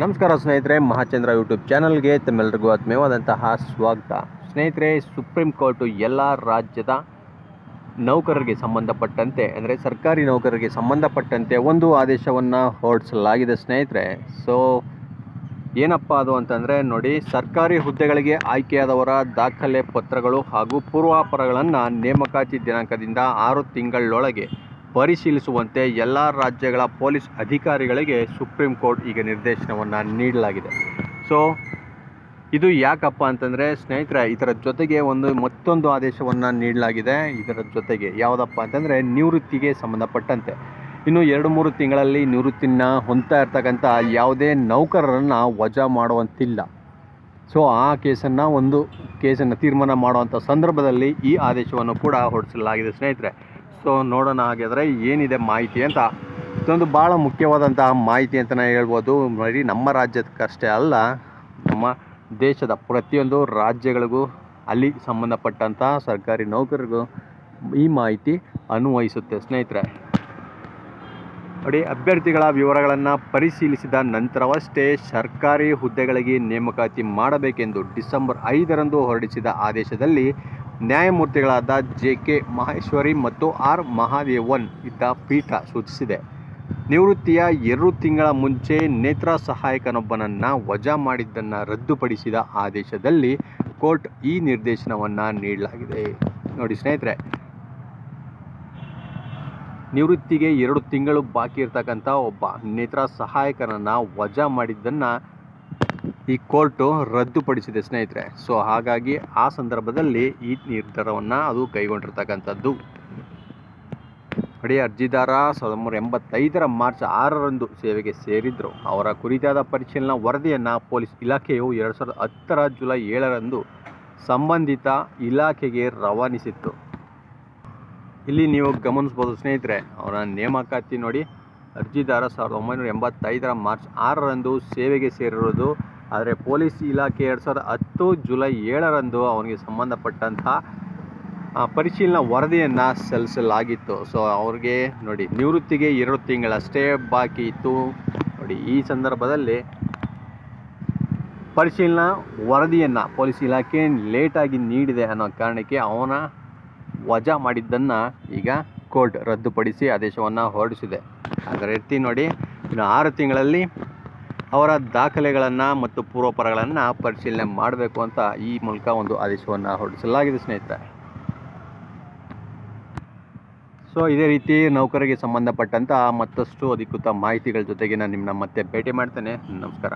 ನಮಸ್ಕಾರ ಸ್ನೇಹಿತರೆ, ಮಹಾಚಂದ್ರ ಯೂಟ್ಯೂಬ್ ಚಾನಲ್ಗೆ ತಮ್ಮೆಲ್ಲರಿಗೂ ಆತ್ಮೀಯವಾದಂತಹ ಸ್ವಾಗತ. ಸ್ನೇಹಿತರೆ, ಸುಪ್ರೀಂ ಕೋರ್ಟು ಎಲ್ಲ ರಾಜ್ಯದ ನೌಕರರಿಗೆ ಸಂಬಂಧಪಟ್ಟಂತೆ, ಅಂದರೆ ಸರ್ಕಾರಿ ನೌಕರರಿಗೆ ಸಂಬಂಧಪಟ್ಟಂತೆ ಒಂದು ಆದೇಶವನ್ನು ಹೊರಡಿಸಲಾಗಿದೆ ಸ್ನೇಹಿತರೆ. ಸೊ ಏನಪ್ಪ ಅದು ಅಂತಂದರೆ, ನೋಡಿ, ಸರ್ಕಾರಿ ಹುದ್ದೆಗಳಿಗೆ ಆಯ್ಕೆಯಾದವರ ದಾಖಲೆ ಪತ್ರಗಳು ಹಾಗೂ ಪೂರ್ವಾಪರಗಳನ್ನು ನೇಮಕಾತಿ ದಿನಾಂಕದಿಂದ ಆರು ತಿಂಗಳೊಳಗೆ ಪರಿಶೀಲಿಸುವಂತೆ ಎಲ್ಲ ರಾಜ್ಯಗಳ ಪೊಲೀಸ್ ಅಧಿಕಾರಿಗಳಿಗೆ ಸುಪ್ರೀಂ ಕೋರ್ಟ್ ಈಗ ನಿರ್ದೇಶನವನ್ನು ನೀಡಲಾಗಿದೆ. ಸೊ ಇದು ಯಾಕಪ್ಪ ಅಂತಂದರೆ ಸ್ನೇಹಿತರೆ, ಇದರ ಜೊತೆಗೆ ಒಂದು ಮತ್ತೊಂದು ಆದೇಶವನ್ನು ನೀಡಲಾಗಿದೆ. ಇದರ ಜೊತೆಗೆ ಯಾವುದಪ್ಪ ಅಂತಂದರೆ ನಿವೃತ್ತಿಗೆ ಸಂಬಂಧಪಟ್ಟಂತೆ. ಇನ್ನು ಎರಡು ಮೂರು ತಿಂಗಳಲ್ಲಿ ನಿವೃತ್ತಿನ ಹೊಂದ್ತಾ ಇರ್ತಕ್ಕಂಥ ಯಾವುದೇ ನೌಕರರನ್ನು ವಜಾ ಮಾಡುವಂತಿಲ್ಲ. ಸೊ ಆ ಕೇಸನ್ನು ಒಂದು ಕೇಸನ್ನು ತೀರ್ಮಾನ ಮಾಡುವಂಥ ಸಂದರ್ಭದಲ್ಲಿ ಈ ಆದೇಶವನ್ನು ಕೂಡ ಹೊರಡಿಸಲಾಗಿದೆ ಸ್ನೇಹಿತರೆ. ಸೊ ನೋಡೋಣ ಹಾಗಾದರೆ ಏನಿದೆ ಮಾಹಿತಿ ಅಂತ. ಇದೊಂದು ಭಾಳ ಮುಖ್ಯವಾದಂತಹ ಮಾಹಿತಿ ಅಂತಲೇ ಹೇಳ್ಬೋದು. ಬರೀ ನಮ್ಮ ರಾಜ್ಯಕ್ಕಷ್ಟೇ ಅಲ್ಲ, ನಮ್ಮ ದೇಶದ ಪ್ರತಿಯೊಂದು ರಾಜ್ಯಗಳಿಗೂ ಅಲ್ಲಿ ಸಂಬಂಧಪಟ್ಟಂಥ ಸರ್ಕಾರಿ ನೌಕರರಿಗೂ ಈ ಮಾಹಿತಿ ಅನ್ವಯಿಸುತ್ತೆ. ಸ್ನೇಹಿತರೆ, ನೋಡಿ, ಅಭ್ಯರ್ಥಿಗಳ ವಿವರಗಳನ್ನು ಪರಿಶೀಲಿಸಿದ ನಂತರವಷ್ಟೇ ಸರ್ಕಾರಿ ಹುದ್ದೆಗಳಿಗೆ ನೇಮಕಾತಿ ಮಾಡಬೇಕೆಂದು ಡಿಸೆಂಬರ್ ಐದರಂದು ಹೊರಡಿಸಿದ ಆದೇಶದಲ್ಲಿ ನ್ಯಾಯಮೂರ್ತಿಗಳಾದ ಜೆ ಕೆ ಮಹೇಶ್ವರಿ ಮತ್ತು ಆರ್. ಮಹಾದೇವನ್ ಇದ್ದ ಪೀಠ ಸೂಚಿಸಿದೆ. ನಿವೃತ್ತಿಯ ಎರಡು ತಿಂಗಳ ಮುಂಚೆ ನೇತ್ರ ಸಹಾಯಕನೊಬ್ಬನನ್ನು ವಜಾ ಮಾಡಿದ್ದನ್ನು ರದ್ದುಪಡಿಸಿದ ಆದೇಶದಲ್ಲಿ ಕೋರ್ಟ್ ಈ ನಿರ್ದೇಶನವನ್ನು ನೀಡಲಾಗಿದೆ. ನೋಡಿ ಸ್ನೇಹಿತರೆ, ನಿವೃತ್ತಿಗೆ ಎರಡು ತಿಂಗಳು ಬಾಕಿ ಇರ್ತಕ್ಕಂಥ ಒಬ್ಬ ನೇತ್ರ ಸಹಾಯಕನನ್ನು ವಜಾ ಮಾಡಿದ್ದನ್ನು ಈ ಕೋರ್ಟು ರದ್ದುಪಡಿಸಿದೆ ಸ್ನೇಹಿತರೆ. ಸೊ, ಹಾಗಾಗಿ ಆ ಸಂದರ್ಭದಲ್ಲಿ ಈ ನಿರ್ಧಾರವನ್ನು ಅದು ಕೈಗೊಂಡಿರ್ತಕ್ಕಂಥದ್ದು. ಅಡಿ ಅರ್ಜಿದಾರ ಸಾವಿರದ ಒಂಬೈನೂರ ಎಂಬತ್ತೈದರ ಮಾರ್ಚ್ ಆರರಂದು ಸೇವೆಗೆ ಸೇರಿದ್ದರು ಅವರ ಕುರಿತಾದ ಪರಿಶೀಲನಾ ವರದಿಯನ್ನು ಪೊಲೀಸ್ ಇಲಾಖೆಯು ಎರಡು ಸಾವಿರದ ಹತ್ತರ ಜುಲೈ ಏಳರಂದು ಸಂಬಂಧಿತ ಇಲಾಖೆಗೆ ರವಾನಿಸಿತ್ತು. ಇಲ್ಲಿ ನೀವು ಗಮನಿಸ್ಬೋದು ಸ್ನೇಹಿತರೆ, ಅವರ ನೇಮಕಾತಿ ನೋಡಿ. ಅರ್ಜಿದಾರ ಸಾವಿರದ ಒಂಬೈನೂರ ಎಂಬತ್ತೈದರ ಮಾರ್ಚ್ ಆರರಂದು ಸೇವೆಗೆ ಸೇರಿರೋದು ಆದರೆ ಪೊಲೀಸ್ ಇಲಾಖೆ ಎರಡು ಸಾವಿರದ ಹತ್ತು ಜುಲೈ ಏಳರಂದು ಅವನಿಗೆ ಸಂಬಂಧಪಟ್ಟಂಥ ಪರಿಶೀಲನಾ ವರದಿಯನ್ನು ಸಲ್ಲಿಸಲಾಗಿತ್ತು. ಸೊ ಅವ್ರಿಗೆ ನೋಡಿ, ನಿವೃತ್ತಿಗೆ ಎರಡು ತಿಂಗಳಷ್ಟೇ ಬಾಕಿ ಇತ್ತು. ನೋಡಿ, ಈ ಸಂದರ್ಭದಲ್ಲಿ ಪರಿಶೀಲನಾ ವರದಿಯನ್ನು ಪೊಲೀಸ್ ಇಲಾಖೆ ಲೇಟಾಗಿ ನೀಡಿದೆ ಅನ್ನೋ ಕಾರಣಕ್ಕೆ ಅವನ ವಜಾ ಮಾಡಿದ್ದನ್ನು ಈಗ ಕೋರ್ಟ್ ರದ್ದುಪಡಿಸಿ ಆದೇಶವನ್ನು ಹೊರಡಿಸಿದೆ. ಅದರ ರೀತಿ ನೋಡಿ, ಇನ್ನು ಆರು ತಿಂಗಳಲ್ಲಿ ಅವರ ದಾಖಲೆಗಳನ್ನು ಮತ್ತು ಪೂರ್ವಪರಗಳನ್ನು ಪರಿಶೀಲನೆ ಮಾಡಬೇಕು ಅಂತ ಈ ಮೂಲಕ ಒಂದು ಆದೇಶವನ್ನು ಹೊರಡಿಸಲಾಗಿದೆ, ಸ್ನೇಹಿತರೆ. ಸೊ ಇದೇ ರೀತಿ ನೌಕರರಿಗೆ ಸಂಬಂಧಪಟ್ಟಂಥ ಮತ್ತಷ್ಟು ಅಧಿಕೃತ ಮಾಹಿತಿಗಳ ಜೊತೆಗೆ ನಾನು ನಿಮ್ಮನ್ನ ಮತ್ತೆ ಭೇಟಿ ಮಾಡ್ತೇನೆ. ನಮಸ್ಕಾರ.